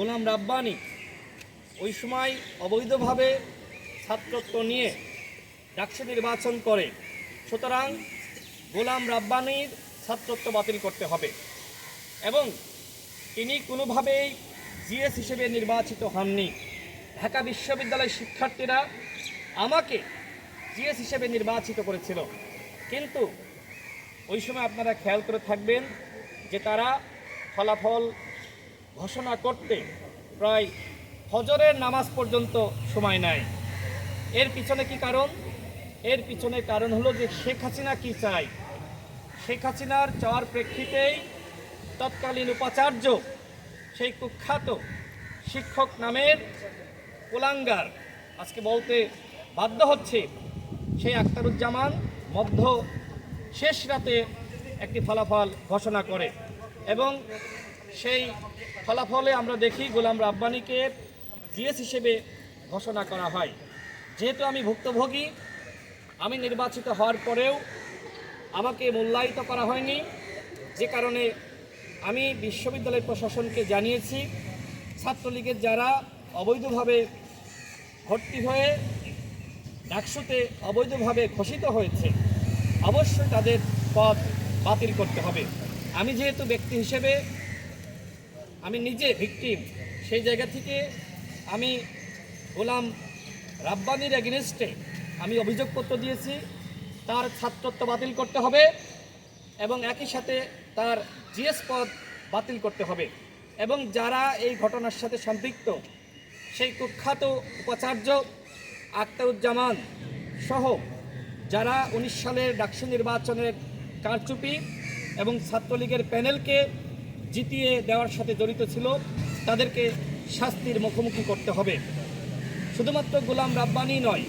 গোলাম রাব্বানি ওই সময় অবৈধভাবে ছাত্রত্ব নিয়ে ডাকসু নির্বাচন করে। সুতরাং গোলাম রাব্বানির ছাত্রত্ব বাতিল করতে হবে এবং তিনি কোনোভাবেই জিএস হিসেবে নির্বাচিত হননি। ঢাকা বিশ্ববিদ্যালয়ের শিক্ষার্থীরা আমাকে জিএস হিসেবে নির্বাচিত করেছিল। কিন্তু ওই সময় আপনারা খেয়াল করে থাকবেন যে তারা ফলাফল ঘোষণা করতে প্রায় ফজরের নামাজ পর্যন্ত সময় নেয় এর পিছনে কি কারণ? এর পিছনে কারণ হলো যে শেখ হাসিনা কি চায়? শেখ হাসিনার চাওয়ার প্রেক্ষিতেই তৎকালীন উপাচার্য সেই কুখ্যাত শিক্ষক নামের কুলাঙ্গার, আজকে বলতে বাধ্য হচ্ছে সেই আখতারুজ্জামান মধ্য শেষ রাতে একটি ফলাফল ঘোষণা করে এবং সেই ফলাফলে আমরা দেখি গোলাম রাব্বানিকে জিএস হিসেবে ঘোষণা করা হয়। যেহেতু আমি ভুক্তভোগী, আমি নির্বাচিত হওয়ার পরেও আমাকে মূল্যায়িত করা হয়নি। যে কারণে আমি বিশ্ববিদ্যালয় প্রশাসনকে জানিয়েছি, ছাত্রলীগের যারা অবৈধভাবে ভর্তি হয়ে ডাকসুতে অবৈধভাবে ঘোষিত হয়েছে, অবশ্যই তাদের পদ বাতিল করতে হবে। আমি যেহেতু ব্যক্তি হিসেবে আমি নিজে ভিকটিম সেই জায়গা থেকে আমি গোলাম রাব্বানির এগেনস্টে আমি অভিযোগপত্র দিয়েছি, তার ছাত্রত্ব বাতিল করতে হবে এবং একই সাথে তার জিএস পদ বাতিল করতে হবে। এবং যারা এই ঘটনার সাথে সম্পৃক্ত, সেই কুখ্যাত উপাচার্য আক্তারুজ্জামান সহ যারা উনিশ সালের ডাকসু নির্বাচনের কারচুপি এবং ছাত্রলীগের প্যানেলকে জিতিয়ে দেওয়ার সাথে জড়িত ছিল, তাদেরকে শাস্তির মুখোমুখি করতে হবে। শুধুমাত্র গোলাম রাব্বানি নয়,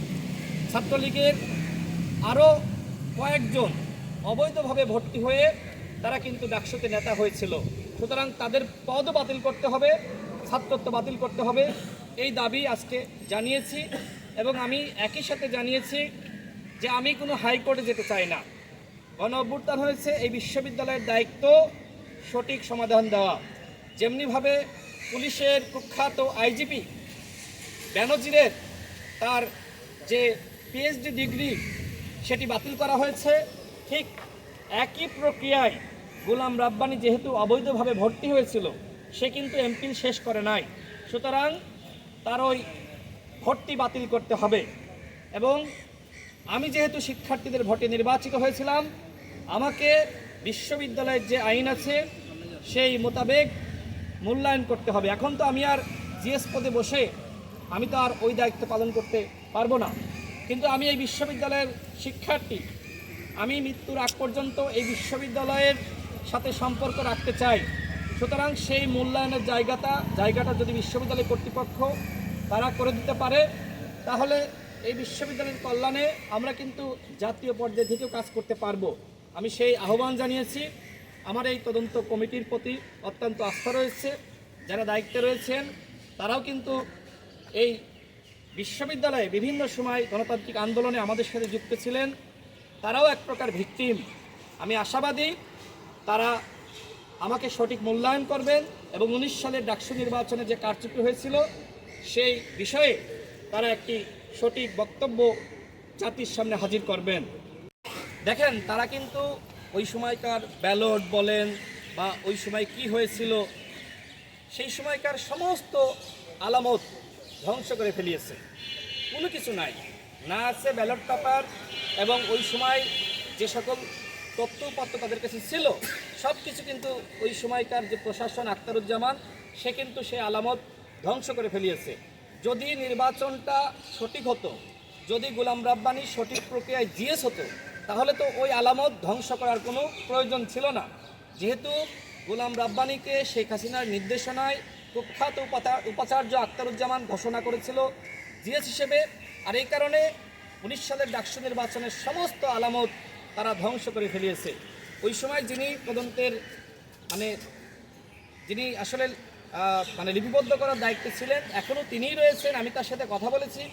ছাত্রলীগের আরও কয়েকজন অবৈধভাবে ভর্তি হয়ে তারা কিন্তু ডাকসুতে নেতা হয়েছিল। সুতরাং তাদের পদও বাতিল করতে হবে, ছাত্রত্ব বাতিল করতে হবে, এই দাবি আজকে জানিয়েছি এবং আমি একই সাথে জানিয়েছি যে আমি কোনো হাইকোর্টে যেতে চাই না। গণ অভ্যুত্থান হয়েছে, এই বিশ্ববিদ্যালয়ের দায়িত্ব সঠিক সমাধান দেওয়া। যেমনিভাবে পুলিশের কুখ্যাত আইজিপি ব্যানার্জিরের তার যে পিএইচডি ডিগ্রি সেটি বাতিল করা হয়েছে, ঠিক একই প্রক্রিয়ায় গোলাম রাব্বানি যেহেতু অবৈধভাবে ভর্তি হয়েছিল, সে কিন্তু এমপিল শেষ করে নাই। সুতরাং তার ওই ভর্তি বাতিল করতে হবে। এবং আমি যেহেতু শিক্ষার্থীদের ভোটে নির্বাচিত হয়েছিলাম, আমাকে বিশ্ববিদ্যালয়ের যে আইন আছে, সেই মোতাবেক মূল্যায়ন করতে হবে। এখন তো আমি আর জিএস পদে বসে আমি তো আর ওই দায়িত্ব পালন করতে পারব না। কিন্তু আমি এই বিশ্ববিদ্যালয়ের শিক্ষার্থী। আমি মৃত্যুর আগ পর্যন্ত এই বিশ্ববিদ্যালয়ের সাথে সম্পর্ক রাখতে চাই। সুতরাং সেই মূল্যায়নের জায়গাটা জায়গাটা যদি বিশ্ববিদ্যালয় কর্তৃপক্ষ তারা করে দিতে পারে, তাহলে এই বিশ্ববিদ্যালয়ের কল্যাণে আমরা কিন্তু জাতীয় পর্যায়ে থেকেও কাজ করতে পারব। আমি সেই আহ্বান জানিয়েছি। আমার এই তদন্ত কমিটির প্রতি অত্যন্ত আস্থা রয়েছে। যারা দায়িত্বে রয়েছেন, তারাও কিন্তু এই বিশ্ববিদ্যালয়ে বিভিন্ন সময় গণতান্ত্রিক আন্দোলনে আমাদের সাথে যুক্ত ছিলেন। তারাও এক প্রকার ভিকটিম। আমি আশাবাদী তারা আমাকে সঠিক মূল্যায়ন করবেন এবং উনিশ সালের ডাকসু নির্বাচনে যে কারচুপি হয়েছিল, সেই বিষয়ে তারা একটি সঠিক বক্তব্য জাতির সামনে হাজির করবেন। দেখেন, তারা কিন্তু ওই সময়কার ব্যালট বলেন বা ওই সময় কি হয়েছিল, সেই সময়কার সমস্ত আলামত ধ্বংস করে ফেলিয়েছে। কোনো কিছু নাই। না আছে ব্যালট পেপার এবং ওই সময় যে সকল তথ্যপত্র তাদের কাছে ছিল সব কিছু কিন্তু ওই সময়কার যে প্রশাসন আখতারুজ্জামান, সে কিন্তু সে আলামত ধ্বংস করে ফেলিয়েছে। যদি নির্বাচনটা সঠিক হতো, যদি গোলাম রাব্বানি সঠিক প্রক্রিয়ায় জিএস হতো তাহলে তো ওই আলামত ধ্বংস করার কোনো প্রয়োজন ছিল না। যেহেতু গোলাম রাব্বানিকে শেখ হাসিনার নির্দেশনায় উপাচা- উপাচার্য আক্তারুজ্জামান ঘোষণা করেছিল জিএস হিসেবে, আর এই কারণে উনিশ সালের ডাকসু নির্বাচনের সমস্ত আলামত তারা ধ্বংস করে ফেলিয়েছে। ওই সময় যিনি তদন্তের মানে যিনি আসলে মানে লিপিবদ্ধ করার দায়িত্বে ছিলেন এখনও তিনিই রয়েছেন, আমি তার সাথে কথা বলেছি।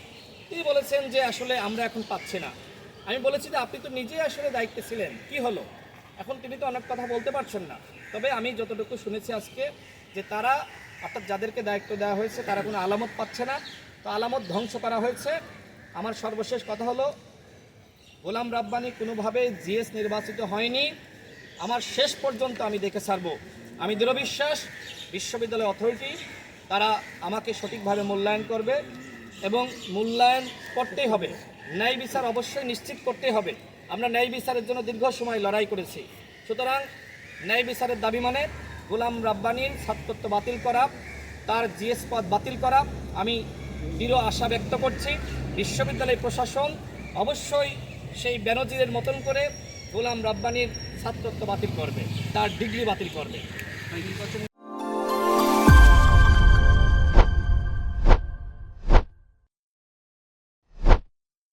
তিনি বলেছেন যে আসলে আমরা এখন পাচ্ছি না। আমি বলেছি যে আপনি তো নিজেই আসলে দায়িত্বে ছিলেন। কি হলো? এখন তিনি তো অনেক কথা বলতে পারছেন না। তবে আমি যতটুকু শুনেছি আজকে যে তারা, অর্থাৎ যাদেরকে দায়িত্ব দেওয়া হয়েছে, তারা কোনো আলামত পাচ্ছে না। তো আলামত ধ্বংস করা হয়েছে। আমার সর্বশেষ কথা হলো, গোলাম রাব্বানি কোনোভাবে জিএস নির্বাচিত হয়নি। আমার শেষ পর্যন্ত আমি দেখে ছাড়ব। আমি দৃঢ় বিশ্বাস বিশ্ববিদ্যালয় অথরিটি, তারা আমাকে সঠিকভাবে মূল্যায়ন করবে এবং মূল্যায়ন করতেই হবে। ন্যায় বিচার অবশ্যই নিশ্চিত করতেই হবে। আমরা ন্যায় বিচারের জন্য দীর্ঘ সময় লড়াই করেছি। সুতরাং ন্যায় বিচারের দাবি মানে গোলাম রাব্বানির ছাত্রত্ব বাতিল করা, তার জিএস পদ বাতিল করা। আমি দৃঢ় আশা ব্যক্ত করছি, বিশ্ববিদ্যালয় প্রশাসন অবশ্যই সেই ব্যানজিরের মতন করে গোলাম রাব্বানির ছাত্রত্ব বাতিল করবে, তার ডিগ্রি বাতিল করবে।